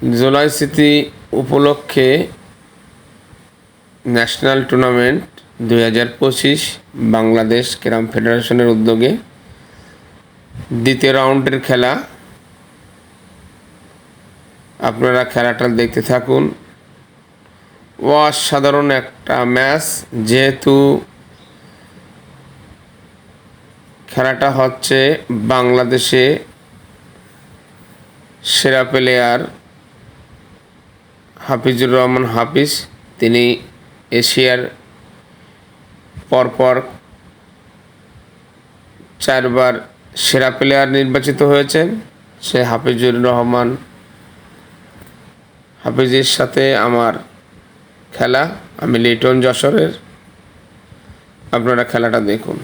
জুলাই স্মৃতি উপলক্ষে national tournament দুই হাজার পঁচিশ বাংলাদেশ ক্যারাম ফেডারেশনের উদ্যোগে দ্বিতীয় রাউন্ডের খেলা। আপনারা খেলাটা দেখতে থাকুন। অসাধারণ একটা ম্যাচ, যেহেতু খেলাটা হচ্ছে বাংলাদেশে সেরা প্লেয়ার হাফিজুর রহমান হাফিজ, তিনি এশিয়ার পরপর চারবার সেরা প্লেয়ার নির্বাচিত হয়েছেন। সে হাফিজুর রহমান হাফিজের সাথে আমার খেলা। আমি লিটন যশোরের। আপনারা খেলাটা দেখুন।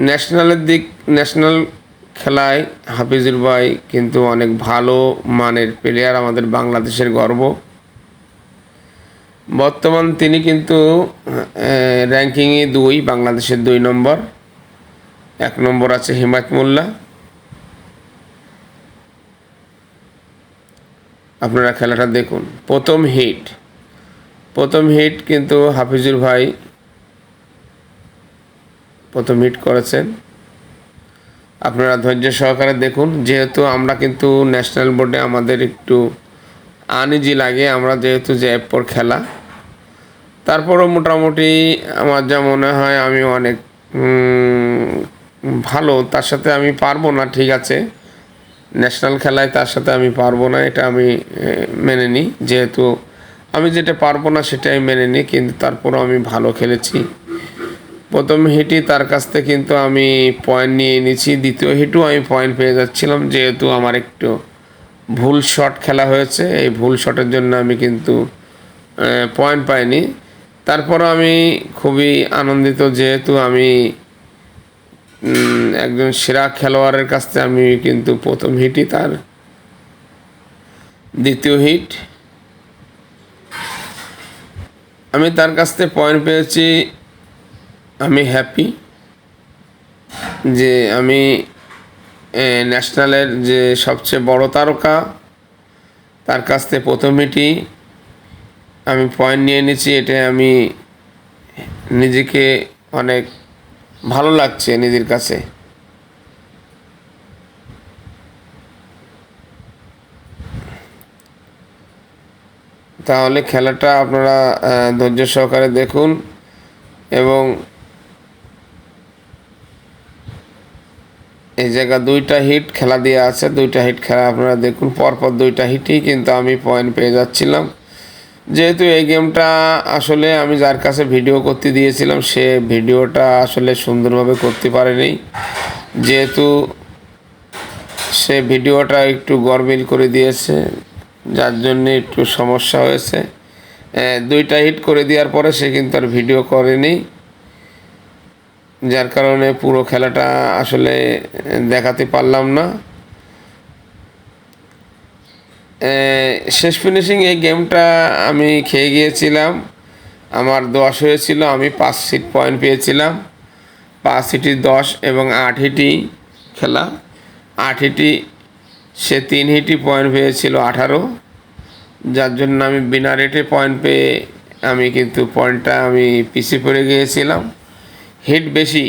ন্যাশনালের দিক, ন্যাশনাল খেলায় হাফিজুর ভাই কিন্তু অনেক ভালো মানের প্লেয়ার আমাদের বাংলাদেশের গর্ব। বর্তমান তিনি কিন্তু র্যাঙ্কিংয়ে দুই, বাংলাদেশের দুই নম্বর। এক নম্বর আছে হিমায়ত মোল্লা। আপনারা খেলাটা দেখুন। প্রথম হিট প্রথম হিট কিন্তু হাফিজুর ভাই প্রথম হিট করেছেন। আপনারা ধৈর্য সহকারে দেখুন। যেহেতু আমরা কিন্তু ন্যাশনাল বোর্ডে আমাদের একটু আনইজি লাগে, আমরা যেহেতু যে পর খেলা। তারপরও মোটামুটি আমার যা মনে হয় আমি অনেক ভালো। তার সাথে আমি পারব না, ঠিক আছে। ন্যাশনাল খেলায় তার সাথে আমি পারব না, এটা আমি মেনে নিই। যেহেতু আমি যেটা পারব না সেটাই মেনে নিই, কিন্তু তারপরও আমি ভালো খেলেছি। প্রথম হিটই তার কাছ থেকে কিন্তু আমি পয়েন্ট নিয়ে নিয়েছি দ্বিতীয় হিটও আমি পয়েন্ট পেয়ে যাচ্ছিলাম, যেহেতু আমার একটু ভুল শট খেলা হয়েছে। এই ভুল শটের জন্য আমি কিন্তু পয়েন্ট পাইনি। তারপরও আমি খুবই আনন্দিত, যেহেতু আমি একজন সেরা খেলোয়াড়ের কাছ থেকে আমি কিন্তু প্রথম হিটই তার। দ্বিতীয় হিট। আমি তার কাছ থেকে পয়েন্ট পেয়েছি আমি হ্যাপি যে আমি ন্যাশনালের যে সবচেয়ে বড় তারকা, তার কাছ থেকে প্রথমেটি আমি পয়েন্ট নিয়ে নিয়েছি এটা আমি নিজেকে অনেক ভালো লাগছে নিজের কাছে। তাহলে খেলাটা আপনারা ধৈর্য সহকারে দেখুন এবং এই জায়গা দুইটা হিট খেলা দিয়ে আছে। দুইটা হিট খেলা আপনারা দেখুন। পরপর দুইটা হিটই কিন্তু আমি পয়েন্ট পেয়ে যাচ্ছিলাম। যেহেতু এই গেমটা আসলে আমি যার কাছে ভিডিও করতে দিয়েছিলাম, সে ভিডিওটা আসলে সুন্দরভাবে করতে পারেনি। যেহেতু সে ভিডিওটা একটু গরমিল করে দিয়েছে, যার জন্য একটু সমস্যা হয়েছে। দুইটা হিট করে দেওয়ার পরে সে কিন্তু আর ভিডিও করেনি। যার কারণে পুরো খেলাটা আসলে দেখাতে পারলাম না। শেষ ফিনিশিং এই গেমটা আমি খেয়ে গিয়েছিলাম। আমার দশ হয়েছিল, আমি পাঁচ সিট পয়েন্ট পেয়েছিলাম। পাঁচ সিটি দশ এবং আট হিটি খেলা। আট হিটি সে তিন হিটি পয়েন্ট পেয়েছিল আঠারো। যার জন্য আমি বিনা রেটে পয়েন্ট পেয়ে আমি কিন্তু পয়েন্টটা আমি পিছিয়ে পড়ে গিয়েছিলাম। হিট বেশি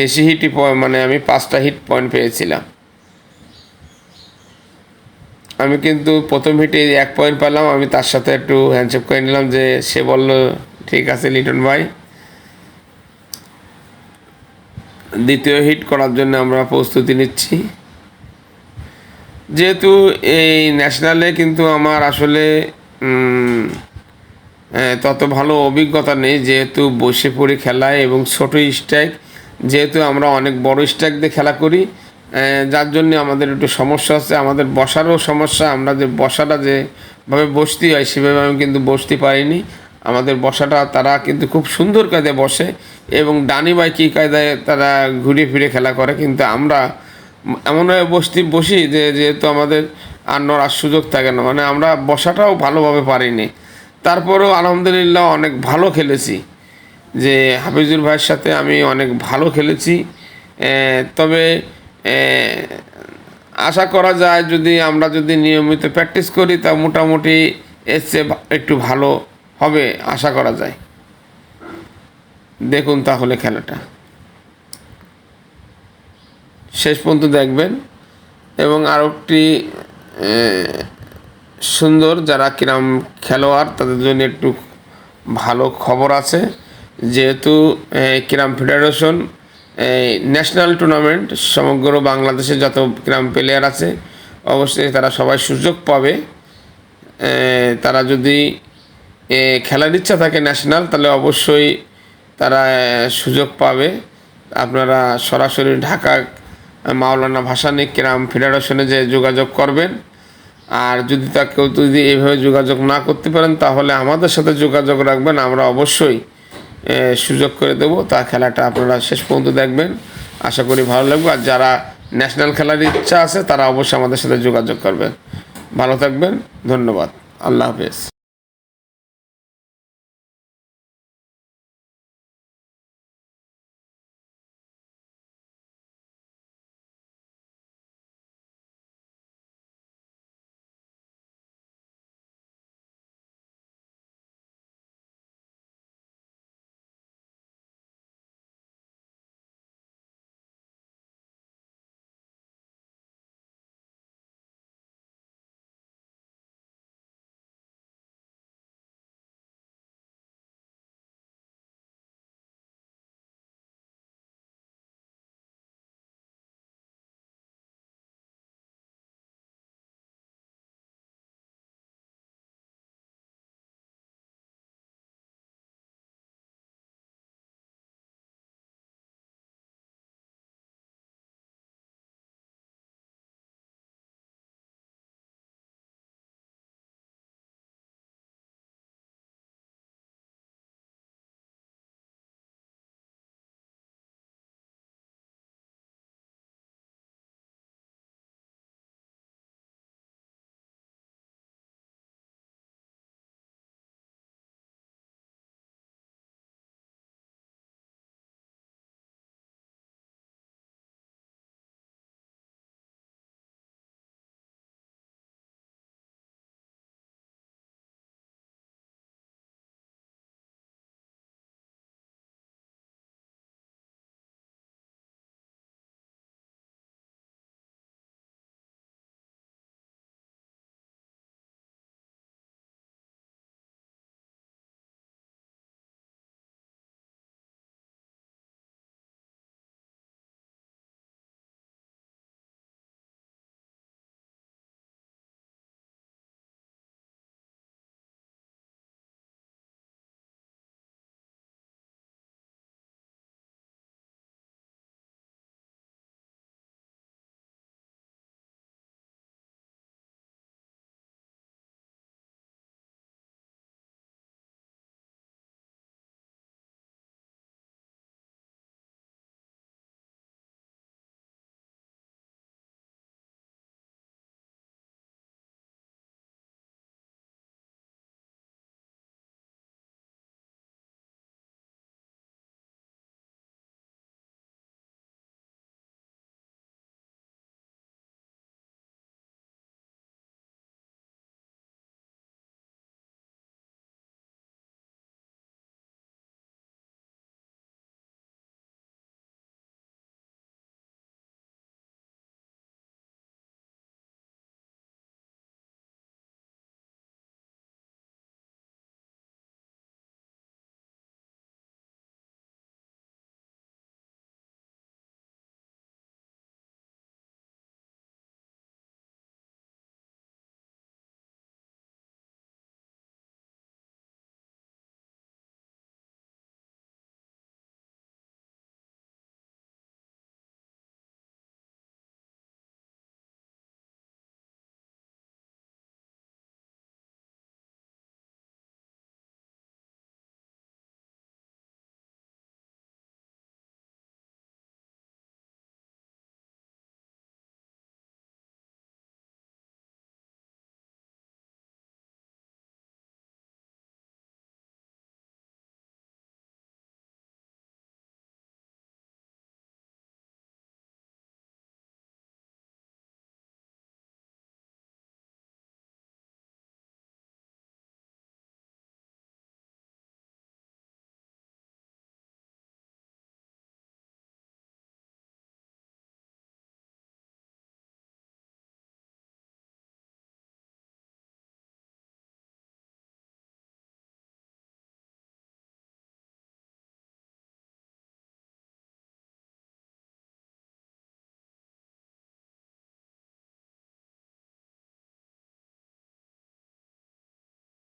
বেশি হিটই মানে আমি পাঁচটা হিট পয়েন্ট পেয়েছিলাম। আমি কিন্তু প্রথম হিটে এক পয়েন্ট পেলাম, আমি তার সাথে একটু হ্যান্ডশেপ করে নিলাম যে, সে বলল, ঠিক আছে লিটন ভাই। দ্বিতীয় হিট করার জন্য আমরা প্রস্তুতি নিচ্ছি। যেহেতু এই ন্যাশনালে কিন্তু আমার আসলে তত ভালো অভিজ্ঞতা নেই, যেহেতু বসে পড়ে খেলায় এবং ছোটো স্ট্রাইক যেহেতু আমরা অনেক বড় স্ট্রাইক দিয়ে খেলা করি যার জন্য আমাদের একটু সমস্যা হচ্ছে, আমাদের বসারও সমস্যা, আমরা যে বসাটা যেভাবে বসতে হয়, সেভাবে আমি কিন্তু বসতে পারিনি। আমাদের বসাটা তারা কিন্তু খুব সুন্দর কায়দায় বসে এবং ডানি বাই কী কায়দায় তারা ঘুরে ফিরে খেলা করে, কিন্তু আমরা এমনভাবে বসতে, বসি যে যেহেতু আমাদের আর নড়ার সুযোগ থাকে না মানে আমরা বসাটাও ভালোভাবে পারিনি। তারপরেও আলহামদুলিল্লাহ অনেক ভালো খেলেছি। যে হাফিজুর ভাইয়ের সাথে আমি অনেক ভালো খেলেছি। তবে আশা করা যায় যদি আমরা যদি নিয়মিত প্র্যাকটিস করি তা মোটামুটি এর চেয়ে একটু ভালো হবে আশা করা যায়। দেখুন তাহলে খেলাটা। শেষ পর্যন্ত দেখবেন। এবং এ, সুন্দর যারা কিরাম খেলোয়াড়, তাদের জন্য একটু ভালো খবর আছে। যেহেতু কিরাম ফেডারেশন ন্যাশনাল টুর্নামেন্ট, সমগ্র বাংলাদেশে যত কিরাম প্লেয়ার আছে, অবশ্যই তারা সবাই সুযোগ পাবে। তারা যদি খেলার ইচ্ছা থাকে ন্যাশনাল, তাহলে অবশ্যই তারা সুযোগ পাবে। আপনারা সরাসরি ঢাকা মাওলানা ভাসানী ক্রাম ফেডারেশনে যে যোগাযোগ করবেন আর যদি তা কেউ যদি এভাবে যোগাযোগ না করতে পারেন, তাহলে আমাদের সাথে যোগাযোগ রাখবেন। আমরা অবশ্যই সুযোগ করে দেবো। তা খেলাটা আপনারা শেষ পর্যন্ত দেখবেন। আশা করি ভালো লাগবে। আর যারা ন্যাশনাল খেলার ইচ্ছা আছে, তারা অবশ্যই আমাদের সাথে যোগাযোগ করবেন। ভালো থাকবেন। ধন্যবাদ। আল্লাহ হাফেজ।